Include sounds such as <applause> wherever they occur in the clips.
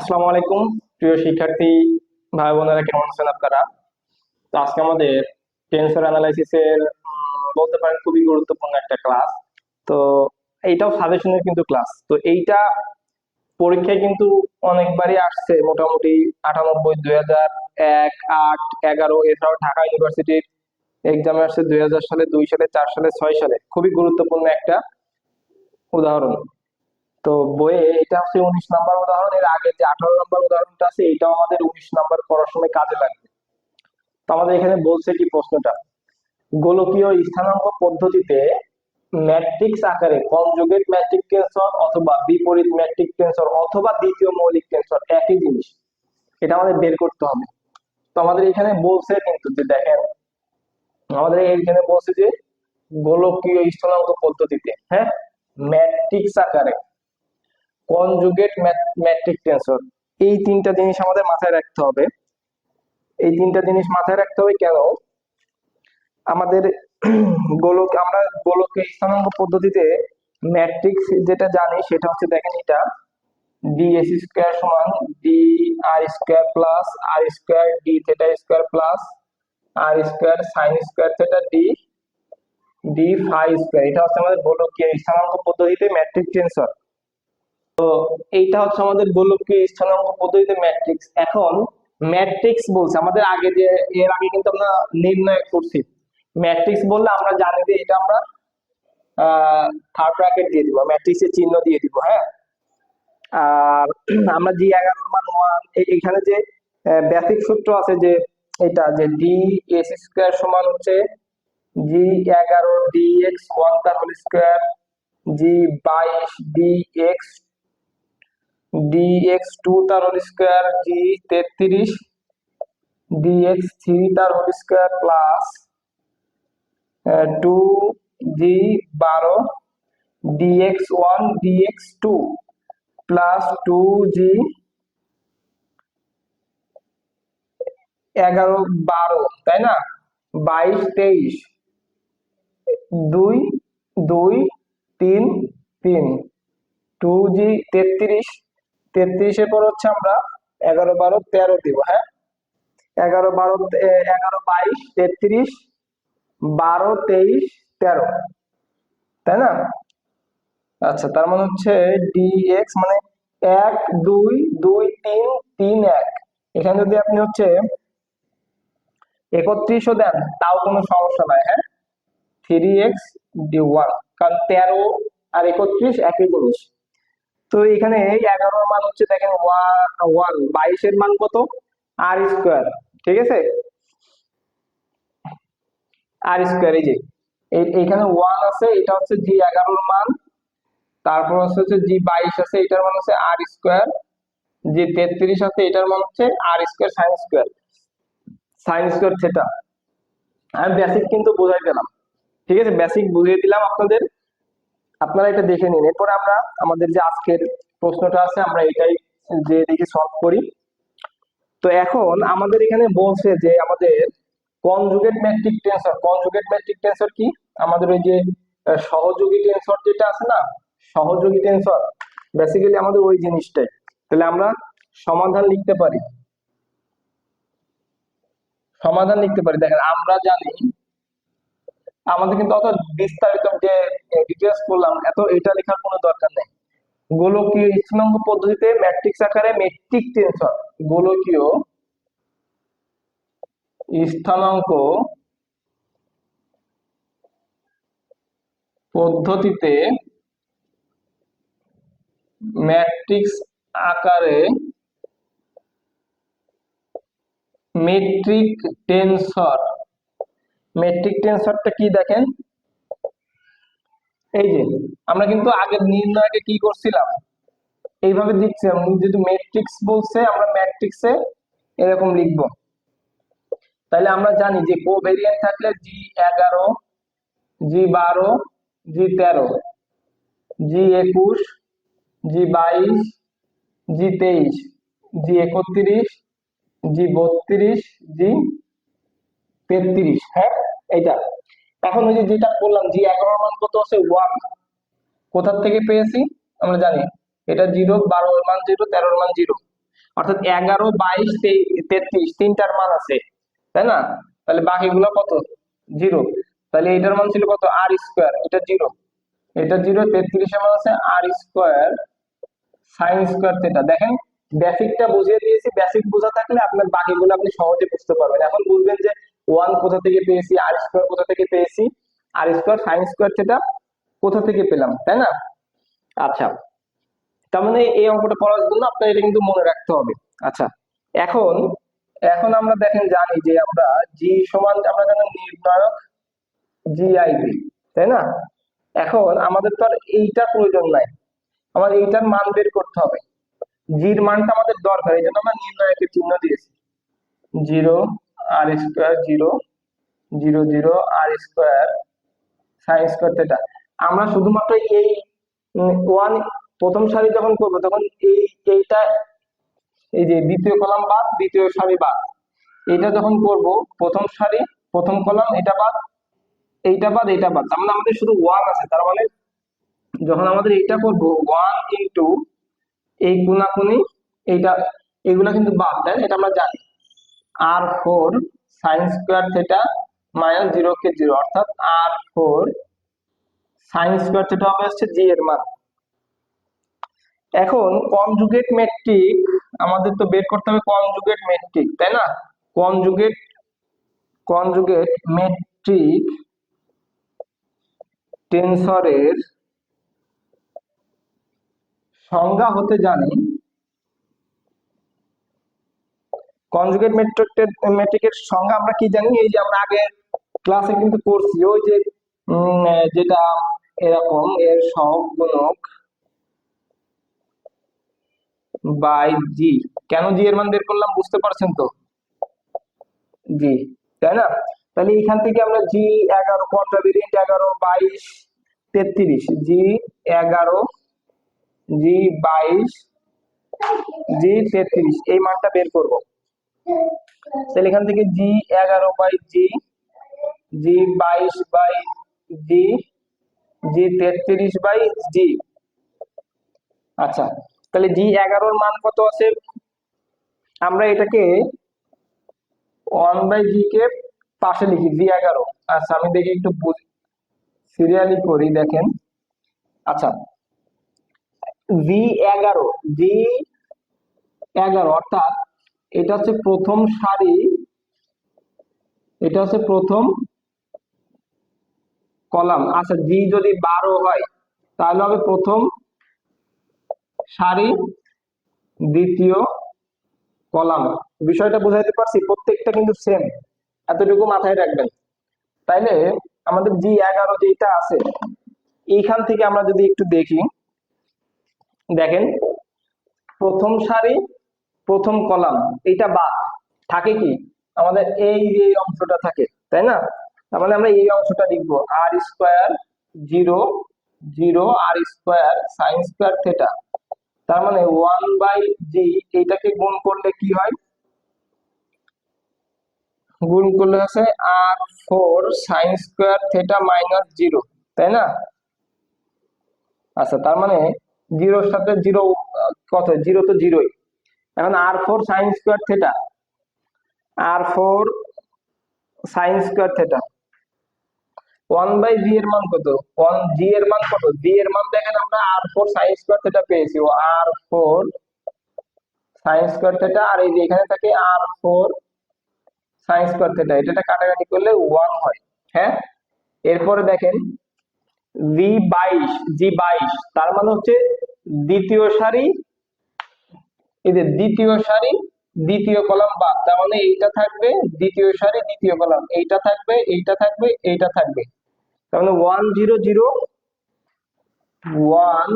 আসসালামু আলাইকুম। প্রিয় শিক্ষার্থী, ভাই বোনেরা, কেমন আছেন আপনারা? তো আজকে আমাদের টেন্সর অ্যানালাইসিসের বলতে পারেন খুবই গুরুত্বপূর্ণ একটা ক্লাস তো এইটাও সাজেশনের কিন্তু ক্লাস তো এইটা পরীক্ষায় কিন্তু অনেকবারই আসছে। মোটামুটি আটানব্বই দুই হাজার এক, আট, এগারো, এছাড়াও ঢাকা ইউনিভার্সিটির এক্সামে আসছে দুই হাজার সালে, দুই সালে, চার সালে, ছয় সালে। খুবই গুরুত্বপূর্ণ একটা উদাহরণ। তো বইয়ে এটা হচ্ছে উনিশ নাম্বার উদাহরণ, এর আগে যে আঠারো নাম্বার উদাহরণটা আছে, এটাও আমাদের উনিশ নাম্বার করার সময় কাজে লাগবে। তো আমাদের এখানে বলছে কি প্রশ্নটা? গোলকীয় স্থানাঙ্ক পদ্ধতিতে ম্যাট্রিক্স আকারে কনজুগেট ম্যাট্রিক টেন্সর অথবা বিপরীত ম্যাট্রিক টেন্সর অথবা দ্বিতীয় মৌলিক টেন্সর একই জিনিস? এটা আমাদের বের করতে হবে। তো আমাদের এখানে বলছে কিন্তু যে দেখেন, আমাদের এখানে বলছে যে গোলকীয় স্থানাঙ্ক পদ্ধতিতে হ্যাঁ? ম্যাট্রিক্স আকারে কনজুগেট ম্যাট্রিক টেন্সর এই তিনটা জিনিস আমাদের মাথায় রাখতে হবে। এই তিনটা জিনিস মাথায় রাখতে হবে কেন? আমাদের গোলক, আমরা গোলকের স্থানাঙ্ক পদ্ধতিতে ম্যাট্রিক্স যেটা জানি সেটা হচ্ছে দেখেন এটা। ডি এস স্কোয়ার সমান D R square plus R square D theta square plus R square sine square theta D D phi square এটা হচ্ছে আমাদের গোলকীয় স্থানাঙ্ক পদ্ধতিতে ম্যাট্রিক টেন্সর তো এইটা হচ্ছে আমাদের গোলকীয় স্থানাঙ্ক পদ্ধতিতে ম্যাট্রিক্স এখন ম্যাট্রিক্স বলছে, আমাদের আগে যে, এর আগে কিন্তু আমরা নির্ণয় করছি। ম্যাট্রিক্স বললে আমরা জানি যে এটা আমরা থার্ড ব্র্যাকেট দিয়ে দিব ম্যাট্রিক্সের চিহ্ন দিয়ে দিব হ্যাঁ? আর আমরা জি এগারো মান ওয়ান এখানে যে বেসিক সূত্র আছে যে, এটা যে ডি এস স্কোয়ার সমান হচ্ছে জি এগারো ডি এক্স ওয়ান তার হোল স্কোয়ার জি বাইশ D X D X two তার হোল স্কোয়ার জি তেত্রিশ ডি এক্স থ্রি তার whole square plus two G বারো D X one D X two plus two G এগারো বারো, তাই না? বাইশ তেইশ, দুই দুই, তিন তিন টু জি তেত্রিশ তেত্রিশের পর হচ্ছে আমরা এগারো, বারো, তেরো দিব হ্যাঁ? এগারো, বারো এগারো, বাইশ, তেত্রিশ, বারো, তেইশ, তেরো। তাই না? আচ্ছা তার মানে হচ্ছে ডি এক্স মানে এক, দুই দুই, তিন তিন, এক। এখানে যদি আপনি হচ্ছে একত্রিশও দেন, তাও কোনো সমস্যা নাই হ্যাঁ? থ্রি এক্স ডি ওয়ান কারণ তেরো আর একত্রিশ একই জিনিস। তো এখানে এগারোর মান হচ্ছে দেখেন ওয়ান বাইশের মান কত? আর স্কোয়ার ঠিক আছে? আর স্কোয়ার এই যে এইখানে ওয়ান আছে, এটা হচ্ছে জি এগারোর মান, তারপর হচ্ছে জি বাইশ আছে, এটার মান হচ্ছে আর স্কোয়ার জি তেত্রিশ আছে, এটার মান হচ্ছে R square sine square sine square theta আমি বেসিক কিন্তু বোঝাই দিলাম, ঠিক আছে? বেসিক বুঝিয়ে দিলাম আপনাদের। আপনারা এটা দেখে নিন। এরপরে আমরা আমাদের যে আজকের প্রশ্নটা আছে, আমরা এটাই যে দেখি সলভ করি। তো এখন আমাদের এখানে বলছে যে আমাদের conjugate metric tensor conjugate metric tensor কি? আমাদের ওই যে সহযোগী টেন্সর যেটা আছে না, সহযোগী টেন্সর বেসিক্যালি আমাদের ওই জিনিসটাই। তাহলে আমরা সমাধান লিখতে পারি। সমাধান লিখতে পারি। দেখেন, আমরা জানি আমাদের কিন্তু অত বিস্তারিত যে ডিটেলস করলাম এত এটা লেখার কোনো দরকার নেই। গোলকীয় স্থানাঙ্ক পদ্ধতিতে ম্যাট্রিক্স আকারে মেট্রিক টেন্সর গোলকীয় স্থানাঙ্ক পদ্ধতিতে ম্যাট্রিক্স আকারে মেট্রিক টেন্সর মেট্রিক টেন্সরটা কি দেখেন? এই যে, আমরা কিন্তু আগের নির্ণয়কে কি করছিলাম? এইভাবে দিচ্ছিলাম যেহেতু ম্যাট্রিক্স বলছে, আমরা ম্যাট্রিক্সে এরকম লিখব। তাহলে আমরা জানি যে কোভেরিয়েন্ট থাকলে জি এগারো জি বারো জি তেরো জি একুশ জি বাইশ জি তেইশ জি একত্রিশ জি বত্রিশ জি তেত্রিশ হ্যাঁ? এইটা। এখন ওই যেটা বললাম জি এগারোর মান কত আছে? ওয়ান। কোথার থেকে পেয়েছি? আমরা জানি। এটা জিরো, বারোর মান জিরো, তেরোর মান জিরো। অর্থাৎ এগারো, বাইশ তেত্রিশ, তিনটার মান আছে। তাই না? তাহলে বাকিগুলো কত? জিরো। তাহলে এটার মান ছিল কত? R square. এটা জিরো। এটা জিরো, তেত্রিশের মান আছে R square, sine square theta. দেখেন, বেসিকটা বুঝিয়ে দিয়েছি। বেসিক বোঝা থাকলে আপনার বাকিগুলো আপনি সহজে বুঝতে পারবেন। এখন বুঝবেন যে ওয়ান কোথা থেকে পেয়েছি আর স্কোয়ার কোথা থেকে পেয়েছি R square sine square theta কোথা থেকে পেলাম, তাই না? আচ্ছা তার মানে এই অঙ্কটা পড়ার জন্য আপনার এটা কিন্তু মনে রাখতে হবে। আচ্ছা এখন এখন আমরা দেখেন জানি যে আমরা জি সমান, আমরা জানি নির্ণায়ক জিআইবি তাই না? এখন আমাদের তো আর এইটা প্রয়োজন নাই আমার এইটার মান বের করতে হবে। জির মানটা আমাদের দরকার, এই জন্য আমরা নির্ণায়কের চিহ্ন দিয়েছি। Zero R square zero zero zero R square sine square theta আমরা শুধুমাত্র এই ওয়ান প্রথম সারি যখন করব, তখন এই, এইটা, এই যে দ্বিতীয় কলাম বাদ, দ্বিতীয় সারি বাদ। এটা যখন করব, প্রথম সারি, প্রথম কলাম এটা বাদ, এইটা বাদ এইটা বাদ। তার মানে আমাদের শুধু ওয়ান আছে। তার মানে যখন আমাদের এইটা করব ওয়ান ইন্টু এই কোনাকুনি, এইটা, এগুলা কিন্তু বাদ, তাই এটা আমরা জানি। R four sine square theta minus zero কে জিরো অর্থাৎ R four sine square theta হবে হচ্ছে জি এর মান। এখন কনজুগেট মেট্রিক আমাদের তো বের করতে হবে কনজুগেট মেট্রিক তাই না? কনজুগেট কনজুগেট মেট্রিক টেনসরের সংজ্ঞা হতে জানি কনজুগেট মেট্রিক মেট্রিকের সংজ্ঞা আমরা কি জানি? এই যে আমরা আগে ক্লাসে কিন্তু করছি ওই যে যেটা এরকম, এর সহগ গুণক বাই জি কেন জি এর মান বের করলাম বুঝতে পারছেন তো? জি তাই না? তাহলে এখান থেকে আমরা জি এগারো কন্ট্রাভেরিয়েন্ট এগারো, বাইশ, তেত্রিশ। জি এগারো জি বাইশ জি তেত্রিশ। এই মানটা বের করব। তাহলে এখান থেকে জি এগারো বাই জি জি বাইশ বাই জি জি তেত্রিশ বাই জি। আচ্ছা তাহলে জি এগারোর মান কত আছে? আমরা এটাকে ওয়ান বাই জি কে পাশে লিখি, জি এগারো। আচ্ছা আমি দেখি একটু সিরিয়ালি করি, দেখেন। আচ্ছা জি এগারো জি এগারো, অর্থাৎ এটা হচ্ছে প্রথম সারি। এটা হচ্ছে প্রথম কলাম। আচ্ছা জি যদি বারো হয়, তাহলে হবে প্রথম সারি, দ্বিতীয় কলাম। বিষয়টা বুঝাইতে পারছি, প্রত্যেকটা কিন্তু সেম এতটুকু মাথায় রাখবেন। তাইলে আমাদের জি এগারো যেটা আছে, এইখান থেকে আমরা যদি একটু দেখি, দেখেন, প্রথম সারি প্রথম কলাম এটা বাদ। থাকে কি? আমাদের এই যে অংশটা থাকে, তাই না? তার মানে আমরা এই অংশটা লিখব r square zero zero r square sine square theta তার মানে ওয়ান বাই জি এইটাকে গুণ করলে কি হয়? গুণ করলে আছে r four sine square theta minus zero তাই না? আচ্ছা তার মানে জিরোর সাথে জিরো কত? জিরো তো জিরোই এখন r four sine square theta r four sine square theta one by g এর মান কত? ওয়ান জি এর মান কত? জি এর মান দেখেন আমরা r four sine square theta পেয়েছি। R four sine square theta আর এই যে এখানে থাকে r four sine square theta এটা কাটাকাটি করলে ওয়ান হয়। হ্যাঁ? এরপরে দেখেন জি বাইশ জি বাইশ, তার মানে হচ্ছে দ্বিতীয় সারি যে দ্বিতীয় সারি, দ্বিতীয় কলাম বাদ। তার মানে এইটা থাকবে, দ্বিতীয় সারি, দ্বিতীয় কলাম। এইটা থাকবে এইটা থাকবে এইটা থাকবে। তার মানে one zero zero one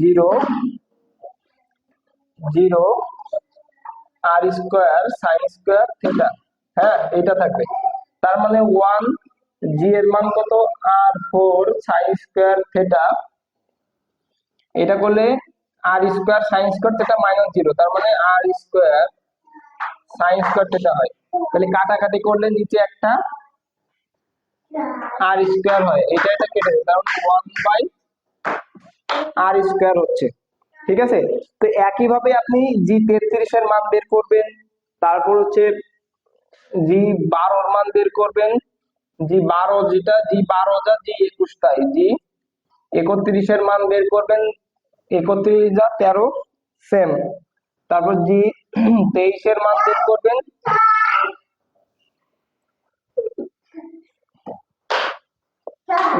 zero zero r square sine square theta হ্যাঁ এটা থাকবে। তার মানে ওয়ান জি এর মান কত? R four sine square theta এটা করলে r square sine square theta minus zero তার মানে r square sine square theta হয়। তাহলে কাটাকাটি করলে নিচে একটা আর স্কোয়ার হয়, এটা এটা কেটে দেবে, কারণ ওয়ান বাই আর স্কোয়ার হচ্ছে। ঠিক আছে? তো একইভাবে আপনি জি তেত্রিশের মান বের করবেন, তারপর হচ্ছে জি বারোর মান বের করবেন জি বারো যেটা জি বারো যা জি একুশ, তাই জি একত্রিশের মান বের করবেন একত্রিশ যা তেরো সেম তারপর জি, তেইশের মান বের করবেন।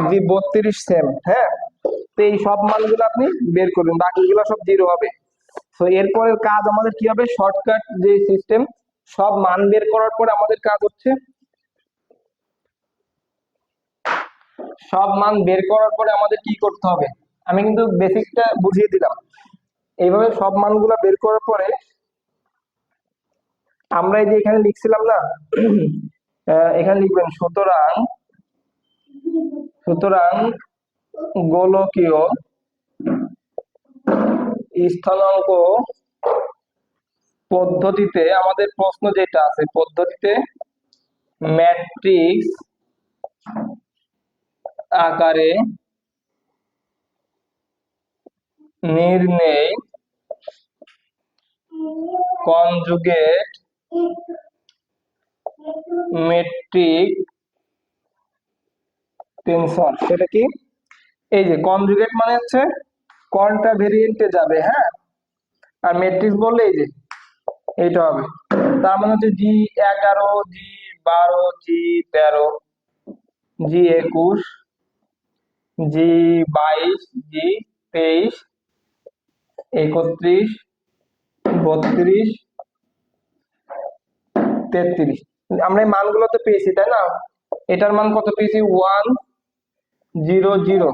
জি, বত্রিশ সেম হ্যাঁ? তো এই সব মানগুলো আপনি বের করবেন বাকিগুলো সব জিরো হবে। তো এরপরের কাজ আমাদের কি হবে? শর্টকাট যে সিস্টেম সব মান বের করার পরে আমাদের কাজ হচ্ছে, সব মান বের করার পরে আমাদের কি করতে হবে? আমি কিন্তু বেসিকটা বুঝিয়ে দিলাম। এইভাবে সব মানগুলো বের করার পরে আমরা এই যে এখানে লিখছিলাম না <clears throat> এখানে লিখবেন, সুতরাং সুতরাং গোলকীয় স্থানাঙ্ক পদ্ধতিতে আমাদের প্রশ্ন যেটা আছে, পদ্ধতিতে ম্যাট্রিক্স আকারে নির্ণয় কনজুগেট মেট্রিক টেনসর সেটা কি? এই যে কনজুগেট মানে হচ্ছে কোনটা ভেরিয়েন্টে যাবে হ্যাঁ? আর ম্যাট্রিক্স বললে এই যে এইটা হবে। তার মানে হচ্ছে জি এগারো, জি বারো, জি তেরো, জি একুশ, জি বাইশ, জি তেইশ একত্রিশ, বত্রিশ, তেত্রিশ। আমরা এই মানগুলো তো পেয়েছি, তাই না? এটার মান কত পেয়েছি? One zero zero.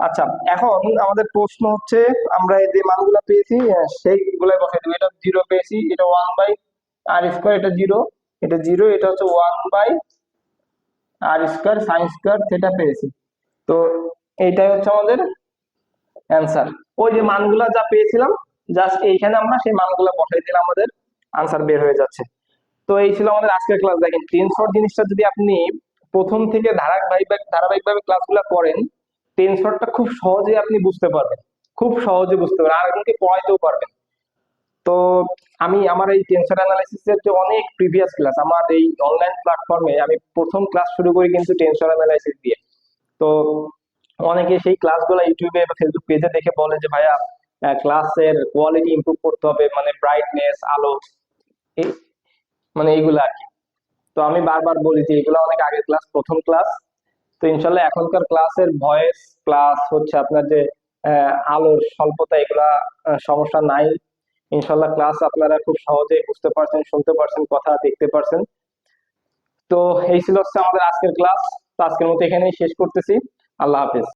আচ্ছা এখন আমাদের প্রশ্ন হচ্ছে, আমরা যে মানগুলো পেয়েছি সেইগুলাই বসাই দেবো। এটা জিরো পেয়েছি, এটা ওয়ান বাই আর স্কোয়ার, এটা জিরো। এটা জিরো, এটা হচ্ছে one by r square, sine square, সেটা পেয়েছি। তো এইটাই হচ্ছে আমাদের অ্যান্সার ওই যে মানগুলা যা পেয়েছিলাম জাস্ট এইখানে আমরা সেই মানগুলা বসাই দিলে আমাদের আনসার বের হয়ে যাচ্ছে। তো এই ছিল আমাদের আজকের ক্লাস দেখেন টেন জিনিসটা যদি আপনি প্রথম থেকে ধারাবাহিক ধারাবাহিকভাবে ক্লাসগুলো করেন টেন খুব সহজে আপনি বুঝতে পারবেন। খুব সহজে বুঝতে পারবেন। আর এমনকি পড়াইতেও পারবেন। তো আমি আমার এই টেনশন অ্যানালাইসিসের যে অনেক প্রিভিয়াস ক্লাস আমার এই অনলাইন প্ল্যাটফর্মে আমি প্রথম ক্লাস শুরু করি কিন্তু টেনশন অ্যানালাইসিস দিয়ে। তো অনেকে সেই ক্লাসগুলো ইউটিউবে বা ফেসবুক পেজে দেখে বলে যে, ভাইয়া ক্লাসের কোয়ালিটি ইমপ্রুভ করতে হবে মানে ব্রাইটনেস আলো মানে এইগুলো আর কি। তো আমি বারবার বলি যে, এগুলো অনেক আগের ক্লাস প্রথম ক্লাস তো ইনশাল্লাহ এখনকার ক্লাসের ভয়েস প্লাস হচ্ছে আপনার যে আলোর স্বল্পতা, এগুলা সমস্যা নাই। ইনশাল্লাহ ক্লাস আপনারা খুব সহজে বুঝতে পারছেন, শুনতে পারছেন, কথা দেখতে পারছেন। তো এই ছিল হচ্ছে আমাদের আজকের ক্লাস তো আজকের মতো এখানেই শেষ করতেছি। আল্লাহ হাফেজ।